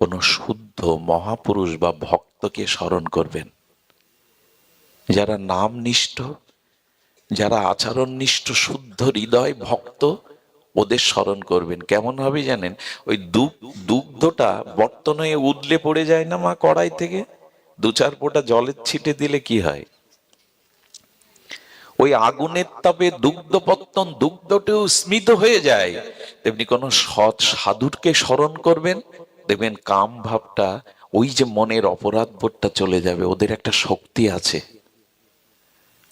কোনো শুদ্ধ মহাপুরুষ বা ভক্তকে স্মরণ করবেন। যারা নাম নিষ্ঠ যারা আচরণনিষ্ঠ, শুদ্ধ, হৃদয় ভক্ত, ওদের স্মরণ করবেন। কেমন হবে জানেন? ওই দুগ্ধটা বর্তন হয়ে উদলে পড়ে যায় না মা কড়াই থেকে? দু চার ফোঁটা জলের ছিটে দিলে কি হয়? ওই আগুনের তাপে দুগ্ধ পত্তন দুগ্ধটিও স্মিত হয়ে যায়। তেমনি কোন সৎ সাধুরকে স্মরণ করবেন দেখবেন কাম ভাবটা, ওই যে মনের অপরাধ বোধটা চলে যাবে, ওদের একটা শক্তি আছে।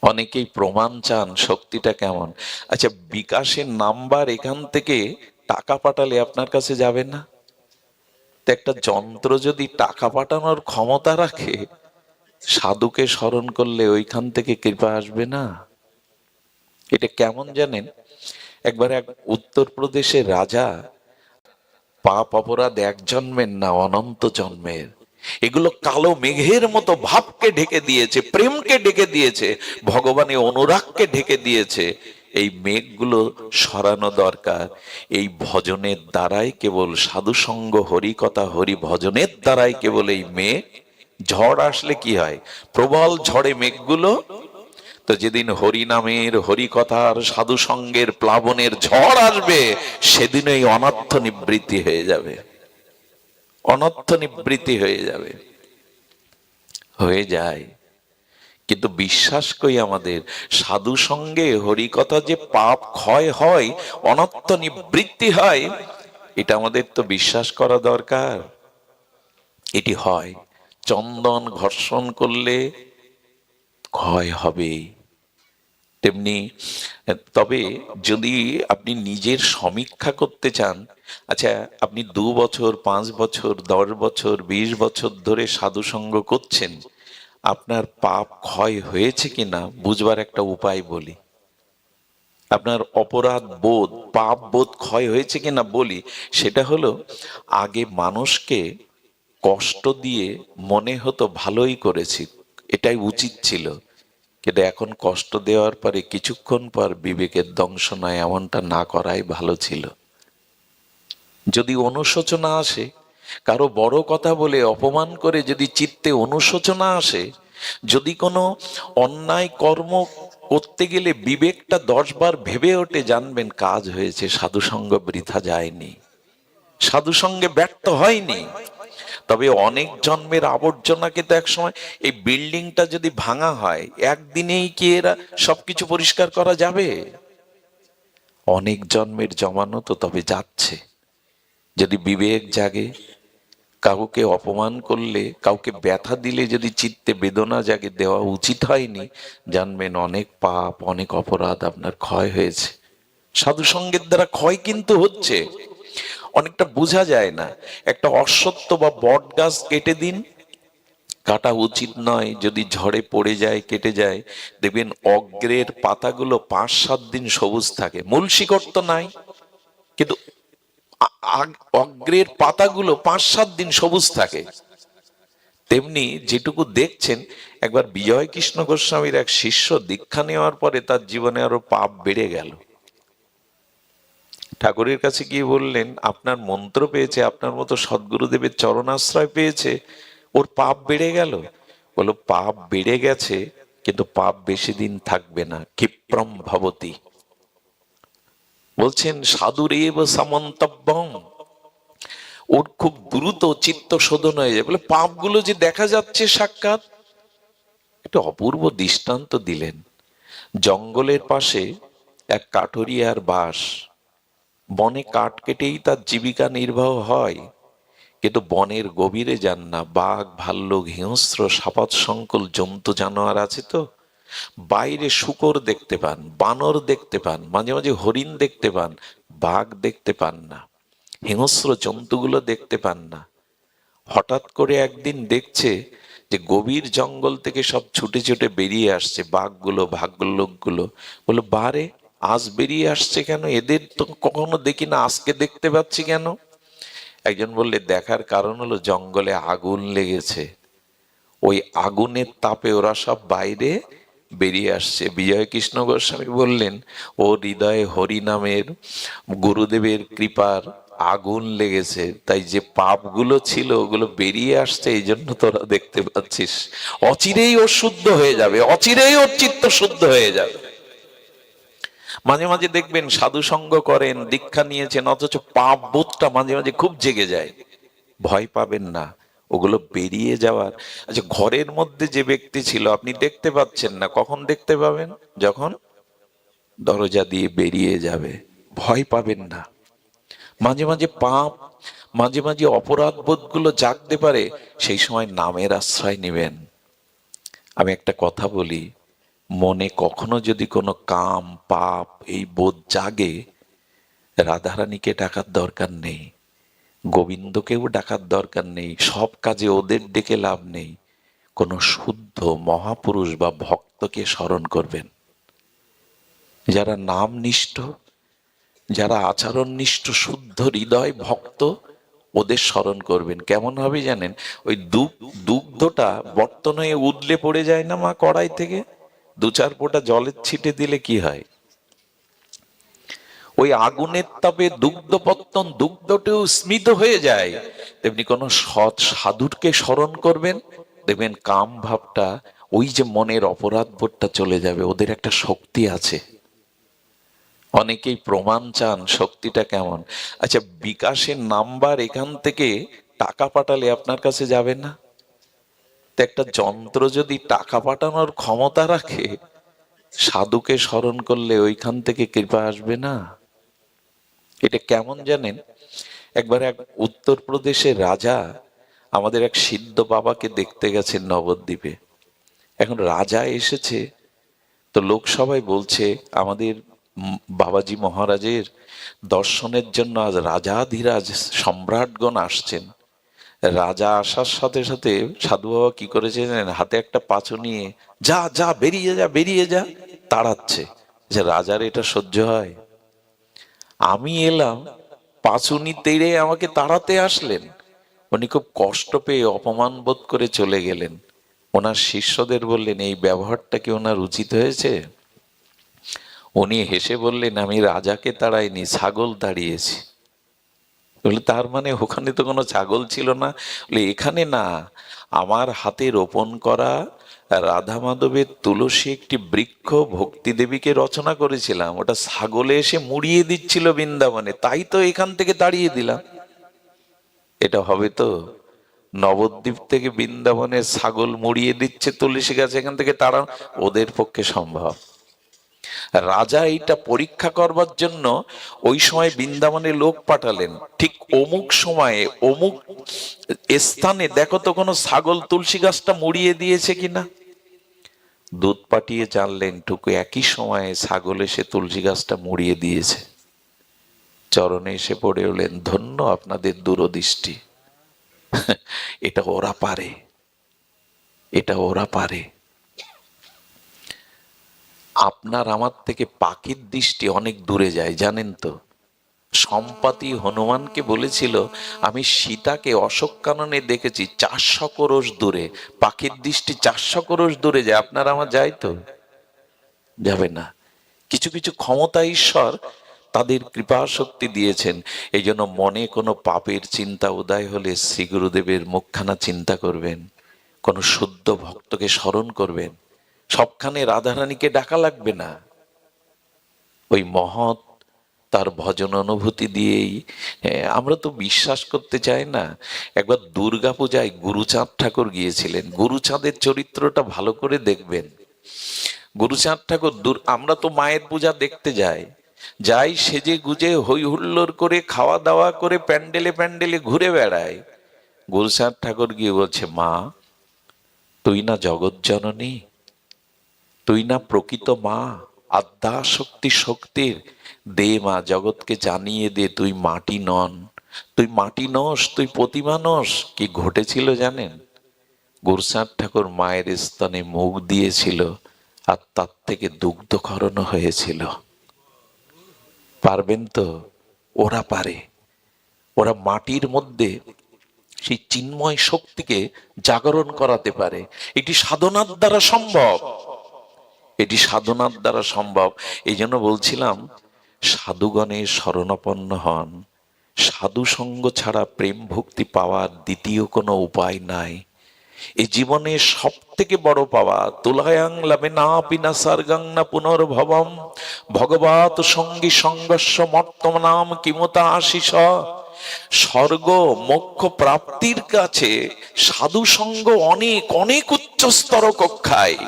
অনেকেই প্রমাণ চান শক্তিটা কেমন। আচ্ছা বিকাশের নাম্বার এখান থেকে টাকা পাঠালে আপনার কাছে যাবে না? একটা যন্ত্র যদি টাকা পাঠানোর ক্ষমতা রাখে, সাধুকে স্মরণ করলে ওইখান থেকে কৃপা আসবে না? এটা কেমন জানেন? একবার এক উত্তরপ্রদেশের রাজা পাপ অপরাধ এক জন্মের না, অনন্ত জন্মের। এগুলো কালো মেঘের মতো ভাবকে ঢেকে দিয়েছে, প্রেমকে ঢেকে দিয়েছে ভগবানের অনুরাগকে ঢেকে দিয়েছে। এই মেঘগুলো সরানো দরকার। এই ভজনের দ্বারাই কেবল সাধুসঙ্গ হরি কথা হরি ভজনের দ্বারাই কেবল এই মেঘ। ঝড় আসলে কি হয়? প্রবল ঝড়ে মেঘগুলো তো যেদিন হরি নামের হরি কথার সাধু সঙ্গের প্লাবনের ঝড় আসবে সেদিন এই নিবৃত্তি হয়ে যাবে। অনর্থ নিবৃত্তি হয়ে যাবে। হয়ে যায়। কিন্তু বিশ্বাস করি আমাদের, সাধু সঙ্গে হরি কথা যে পাপ ক্ষয় হয়, অনর্থ নিবৃত্তি হয়, এটা আমাদের তো বিশ্বাস করা দরকার। এটি হয়। চন্দন ঘর্ষণ করলে ক্ষয় হবে। তেমনি তবে যদি আপনি নিজের সমীক্ষা করতে চান আচ্ছা আপনি দু বছর, পাঁচ বছর, দশ বছর, বিশ বছর ধরে সাধুসঙ্গ করছেন, আপনার পাপ ক্ষয় হয়েছে কিনা বুঝবার একটা উপায় বলি। আপনার অপরাধ বোধ, পাপ বোধ ক্ষয় হয়েছে কিনা বলি, সেটা হলো, আগে মানুষকে কষ্ট দিয়ে মনে হতো ভালোই করেছি, এটাই উচিত ছিল। কিন্তু এখন কষ্ট দেওয়ার পরে কিছুক্ষণ পর বিবেকের দংশ নয় এমনটা না করাই ভালো ছিল। যদি অনুশোচনা আসে, কারও বড় কথা বলে অপমান করে যদি চিত্তে অনুশোচনা আসে, যদি কোনো অন্যায় কর্ম করতে গেলে বিবেকটা দশবার ভেবে ওঠে, জানবেন কাজ হয়েছে, সাধুসঙ্গ বৃথা যায়নি। সাধুসঙ্গে ব্যর্থ হয়নি। তবে অনেক জন্মের আবর্জনাকে তো একসময় এই বিল্ডিংটা যদি ভাঙা হয়, একদিনেই কি এরা সবকিছু পরিষ্কার করা যাবে? অনেক জন্মের জমানো তো তবে যাচ্ছে। যদি বিবেক জাগে, কাউকে অপমান করলে, কাউকে ব্যথা দিলে, যদি চিত্তে বেদনা জাগে, দেওয়া উচিত হয়নি, জানবেন অনেক পাপ, অনেক অপরাধ আপনার ক্ষয় হয়েছে। সাধু সঙ্গের দ্বারা ক্ষয় কিন্তু হচ্ছে। অনেকটা বোঝা যায় না। একটা অসত্য বা বট গাছ কেটে দিন, কাটা উচিত নয়। যদি ঝড়ে পড়ে যায়, কেটে যায়, দেখবেন অগ্রের পাতাগুলো পাঁচ সাত দিন সবুজ থাকে। মূল শিকড় তো নাই। কিন্তু অগ্রের পাতাগুলো পাঁচ সাত দিন সবুজ থাকে। তেমনি যেটুকু দেখছেন, একবার বিজয় কৃষ্ণ গোস্বামীর এক শিষ্য দীক্ষা নেওয়ার পরে তার জীবনে আরও পাপ বেড়ে গেল। ঠাকুরের কাছে গিয়ে বললেন, আপনার মন্ত্র পেয়েছে, আপনার মতো সদ্গুরুদেবের চরণাশ্রয় পেয়েছে, ওর পাপ বেড়ে গেল। বলো পাপ বেড়ে গেছে, কিন্তু পাপ বেশি দিন থাকবে না, ক্ষিপ্রম ভবতী। বলছেন সাধুর এব সামন্তব্যম ওর খুব দ্রুত চিত্ত শোধন হয়ে যায়। বলে, পাপগুলো যে দেখা যাচ্ছে সাক্ষাৎ, একটা অপূর্ব দৃষ্টান্ত দিলেন। জঙ্গলের পাশে এক কাঠরিয়ার বাস বনে কাঠ কেটেই তার জীবিকা নির্বাহ হয়। কিন্তু বনের গভীরে যান না, বাঘ, ভাল্লুক, হিংস্র, সাপাত সংকুল, জন্তু, জানোয়ার আছে তো? বাইরে শুকর দেখতে পান, বানর দেখতে পান, মাঝে মাঝে হরিণ দেখতে পান, বাঘ দেখতে পান না, হিংস্র জন্তুগুলো দেখতে পান না। হঠাৎ করে একদিন দেখছে যে গভীর জঙ্গল থেকে সব ছুটে ছুটে বেরিয়ে আসছে বাঘগুলো, ভাগ্যলোকগুলো। বলো বারে আজ বেরিয়ে আসছে কেন? এদের তো কখনো দেখি না, আজকে দেখতে পাচ্ছি কেন? একজন বললে, দেখার কারণ হলো জঙ্গলে আগুন লেগেছে। ওই আগুনের তাপে ওরা সব বাইরে বেরিয়ে আসছে। বিজয় কৃষ্ণ গোস্বামী বললেন, ও হৃদয়ে হরি নামের গুরুদেবের কৃপার আগুন লেগেছে। তাই যে পাপগুলো ছিল, ওগুলো বেরিয়ে আসছে, এই জন্য তোরা দেখতে পাচ্ছিস। অচিরেই ও শুদ্ধ হয়ে যাবে, অচিরেই ওর চিত্ত শুদ্ধ হয়ে যাবে। মাঝে মাঝে দেখবেন সাধু সঙ্গ করেন, দীক্ষা নিয়েছেন, অথচ পাপ বোধটা মাঝে মাঝে খুব জেগে যায়। ভয় পাবেন না, ওগুলো বেরিয়ে যাওয়ার। আচ্ছা ঘরের মধ্যে যে ব্যক্তি ছিল, আপনি দেখতে পাচ্ছেন না। কখন দেখতে পাবেন? যখন দরজা দিয়ে বেরিয়ে যাবে। ভয় পাবেন না। মাঝে মাঝে পাপ, মাঝে মাঝে অপরাধ বোধগুলো জাগতে পারে, সেই সময় নামের আশ্রয় নেবেন। আমি একটা কথা বলি মনে কখনো যদি কোনো কাম, পাপ, এই বোধ জাগে, রাধারানীকে ডাকার দরকার নেই, গোবিন্দকেও ডাকার দরকার নেই, সব কাজে ওদের ডেকে লাভ নেই, কোনো শুদ্ধ মহাপুরুষ বা ভক্তকে স্মরণ করবেন। যারা নাম নিষ্ঠ যারা আচরণ নিষ্ঠ শুদ্ধ, হৃদয় ভক্ত, ওদের স্মরণ করবেন। কেমন হবে জানেন? ওই দুগ্ধটা বর্তন হয়ে উদলে পড়ে যায় না মা কড়াই থেকে? দু চার ফোঁটা জলের ছিটে দিলে কি হয়? ওই আগুনের তাপে দুগ্ধপত্তন দুগ্ধটিও স্মিত হয়ে যায়। তেমনি কোন সৎ সাধুরকে স্মরণ করবেন। দেখবেন কাম ভাবটা, ওই যে মনের অপরাধ বোধটা চলে যাবে, ওদের একটা শক্তি আছে। অনেকেই প্রমাণ চান শক্তিটা কেমন। আচ্ছা বিকাশের নাম্বার এখান থেকে টাকা পাঠালে আপনার কাছে যাবে না? একটা যন্ত্র যদি টাকা পাঠানোর ক্ষমতা রাখে, সাধুকে স্মরণ করলে ওইখান থেকে কৃপা আসবে না। এটা কেমন জানেন? একবার এক উত্তরপ্রদেশের রাজা আমাদের এক সিদ্ধ বাবাকে দেখতে গেছেন নবদ্বীপে। এখন রাজা এসেছে, তো লোকসভায় বলছে, আমাদের বাবাজি মহারাজের দর্শনের জন্য আজ রাজাধিরাজ সম্রাটগণ আসছেন। রাজা আসার সাথে সাথে সাধু বাবা কি করেছে জানেন? হাতে একটা পাঁচু নিয়ে, যা যা, বেরিয়ে যা বেরিয়ে যা, তাড়াচ্ছে। যে রাজার এটা সহ্য হয়। আমি এলাম পাঁচুনি তেড়ে আমাকে তাড়াতে আসলেন। উনি খুব কষ্ট পেয়ে অপমান বোধ করে চলে গেলেন। ওনার শিষ্যদের বললেন, এই ব্যবহারটা কি ওনার উচিত হয়েছে? উনি হেসে বললেন, আমি রাজাকে তাড়াইনি, ছাগল তাড়িয়েছি। বলে, তার মানে ওখানে তো কোনো ছাগল ছিল না? বলে, এখানে না। আমার হাতে রোপণ করা রাধা মাধবের তুলসী একটি বৃক্ষ ভক্তি দেবীকে রচনা করেছিলাম। ওটা ছাগলে এসে মুড়িয়ে দিচ্ছিল বৃন্দাবনে। তাই তো এখান থেকে তাড়িয়ে দিলাম। এটা হবে তো নবদ্বীপ থেকে বৃন্দাবনে ছাগল মুড়িয়ে দিচ্ছে তুলসী গাছ, এখান থেকে তারা ওদের পক্ষে সম্ভব। রাজা এইটা পরীক্ষা করবার জন্য ওই সময় বৃন্দাবনে লোক পাঠালেন। ঠিক অমুক সময়ে অমুক স্থানে দেখো তো কোনো ছাগল তুলসী গাছটা মুড়িয়ে দিয়েছে কিনা। দুধ পাঠিয়ে জানলেন, টুকু একই সময়ে ছাগল এসে তুলসী গাছটা মুড়িয়ে দিয়েছে। চরণে এসে পড়ে হলেন ধন্য আপনাদের দূরদৃষ্টি। এটা ওরা পারে। এটা ওরা পারে। আপনার আমার থেকে পাখির দৃষ্টি অনেক দূরে যায়, জানেন তো। সম্পাতি হনুমানকে বলেছিল, আমি সীতাকে অশোক কাননে দেখেছি, চারশো ক্রোশ দূরে। পাখির দৃষ্টি চারশো করোশ দূরে যায়, আপনার আমার যায় তো? যাবে না। কিছু কিছু ক্ষমতা ঈশ্বর তাদের কৃপা শক্তি দিয়েছেন। এই জন্য মনে কোনো পাপের চিন্তা উদয় হলে শ্রী গুরুদেবের মুখখানা চিন্তা করবেন। কোনো শুদ্ধ ভক্তকে স্মরণ করবেন। সবখানে রাধারানীকে ডাকা লাগবে না। ওই মহৎ তার ভজন অনুভূতি দিয়েই আমরা তো বিশ্বাস করতে চাই না। একবার দুর্গা পূজায় গুরুচাঁদ ঠাকুর গিয়েছিলেন। গুরুচাঁদের চরিত্রটা ভালো করে দেখবেন। গুরুচাঁদ ঠাকুর দূর, আমরা তো মায়ের পূজা দেখতে যাই। যাই সেজে গুজে হই হুল্লোড় করে, খাওয়া দাওয়া করে, প্যান্ডেলে প্যান্ডেলে ঘুরে বেড়ায়। গুরুচাঁদ ঠাকুর গিয়ে বলছে, মা, তুই না জগৎ জননী তুই না প্রকৃত মা আদ্যা শক্তি শক্তির। দে মা, জগৎকে জানিয়ে দে, তুই মাটি নন। তুই মাটি নস, তুই প্রতিমা নস, কি ঘটেছিল জানেন? গুরুচাঁদ ঠাকুর মায়ের স্তনে মুখ দিয়েছিল আর তার থেকে দুগ্ধকরণ হয়েছিল। পারবেন তো? ওরা পারে। ওরা মাটির মধ্যে সেই চিন্ময় শক্তিকে জাগরণ করাতে পারে। এটি সাধনার দ্বারা সম্ভব। এটি সাধনার দ্বারা সম্ভব। এই জন্য বলছিলাম সাধুগণের শরণাপন্ন হন। সাধু সঙ্গ ছাড়া প্রেম ভক্তি পাওয়ার দ্বিতীয় কোনো উপায় নাই। এই জীবনে সব থেকে বড় পাওয়া, তুলায়াং লাভে না পিনা সার্গাং না পুনর্ভবম। ভগবত সঙ্গী সংঘর্ষ মর্তমানাম কিমতা আশিস স্বর্গ মোক্ষ প্রাপ্তির কাছে সাধু সঙ্গ অনেক অনেক উচ্চস্তর কক্ষায়।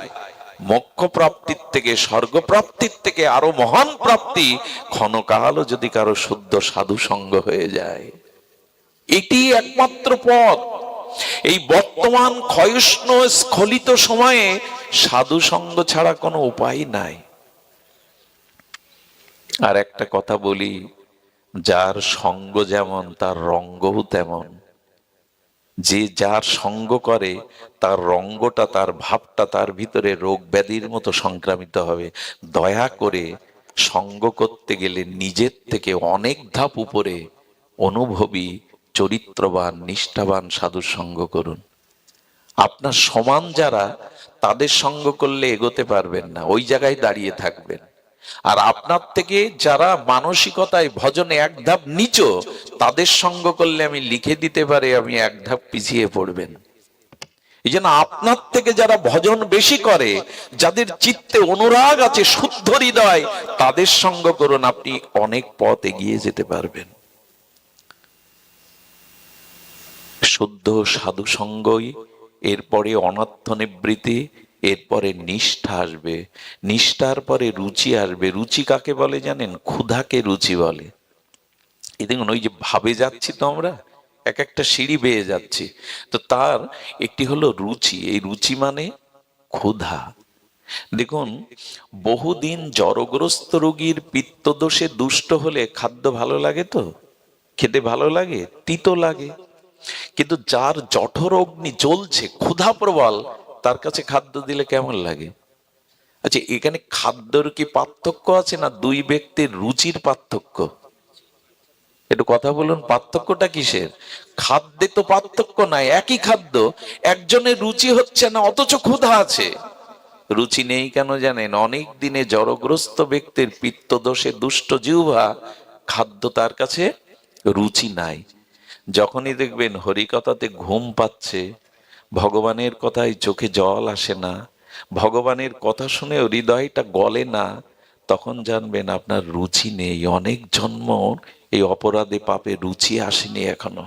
মোক্ষ প্রাপ্তির থেকে স্বর্গ প্রাপ্তির থেকে আরও মহান প্রাপ্তি ক্ষণকালও যদি কারও শুদ্ধ সাধু সঙ্গ হয়ে যায়। এটি একমাত্র পথ। এই বর্তমান ক্ষয়ষ্ণ স্খলিত সময়ে সাধু সঙ্গ ছাড়া কোনো উপায় নাই। আর একটা কথা বলি, যার সঙ্গ যেমন, তার রঙ্গও তেমন। যে যার সঙ্গ করে, তার রঙ্গটা, তার ভাবটা, তার ভিতরে রোগ ব্যাধির মতো সংক্রামিত হবে। দয়া করে সঙ্গ করতে গেলে নিজের থেকে অনেক ধাপ উপরে অনুভবী, চরিত্রবান, নিষ্ঠাবান সাধুর সঙ্গ করুন। আপনার সমান যারা, তাদের সঙ্গ করলে এগোতে পারবেন না। ওই জায়গায় দাঁড়িয়ে থাকবেন। আর আপনার থেকে যারা মানসিকতায় ভজনে এক ধাপ নিচ, তাদের সঙ্গ করলে আমি লিখে দিতে পারি, আমি এক ধাপ পিছিয়ে পড়বেন। এই জন্য আপনার থেকে যারা ভজন বেশি করে, যাদের চিত্তে অনুরাগ আছে, শুদ্ধ হৃদয়, তাদের সঙ্গ করুন, আপনি অনেক পথ এগিয়ে যেতে পারবেন। শুদ্ধ সাধু সঙ্গই এরপরে অনর্থ নিবৃত্তি এরপরে নিষ্ঠা আসবে, নিষ্ঠার পরে রুচি আসবে। রুচি কাকে বলে জানেন? ক্ষুধাকে রুচি বলে। এই দেখুন, ওই যে ভাবে যাচ্ছি তো আমরা এক একটা সিঁড়ি বেয়ে যাচ্ছি। তো তার একটি হলো রুচি। এই রুচি মানে ক্ষুধা। দেখুন, বহুদিন জড়গ্রস্ত রোগীর পিত্তদোষে দুষ্ট হলে খাদ্য ভালো লাগে তো? খেতে ভালো লাগে? তিতো লাগে। কিন্তু যার জঠর অগ্নি জ্বলছে, ক্ষুধা প্রবল তার কাছে খাদ্য দিলে কেমন লাগে? আচ্ছা এখানে খাদ্যর কি পার্থক্য আছে না দুই ব্যক্তির রুচির পার্থক্য? একটু কথা বলুন, পার্থক্যটা কিসের? খাদ্যে তো পার্থক্য নাই, একই খাদ্য, একজনের রুচি হচ্ছে না, অথচ ক্ষুধা আছে। রুচি নেই কেন জানেন? অনেক দিনে জড়গ্রস্ত ব্যক্তির পিত্ত দোষে দুষ্ট জিহ্বা, খাদ্য তার কাছে রুচি নাই। যখনই দেখবেন হরিকথাতে ঘুম পাচ্ছে ভগবানের কথায় চোখে জল আসে না, ভগবানের কথা শুনে হৃদয়টা গলে না, তখন জানবেন আপনার রুচি নেই। অনেক জন্ম এই অপরাধে পাপে রুচি আসেনি এখনও।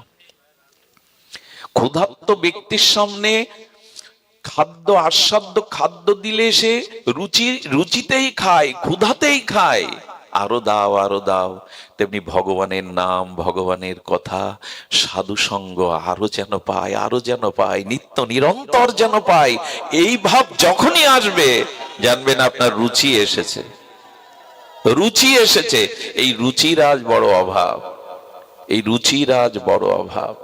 ক্ষুধার্ত ব্যক্তির সামনে খাদ্য আস্বাদ্য খাদ্য দিলে সে রুচি, রুচিতেই খায়, ক্ষুধাতেই খায়। আরও দাও আরও দাও। তেমনি ভগবানের নাম, ভগবানের কথা সাধু সঙ্গ আরও যেন পায়, আরও যেন পায়, নিত্য নিরন্তর যেন পায়। এই ভাব যখনই আসবে, জানবেন আপনার রুচি এসেছে। রুচি এসেছে। এই রুচির আজ বড় অভাব। এই রুচির আজ বড় অভাব।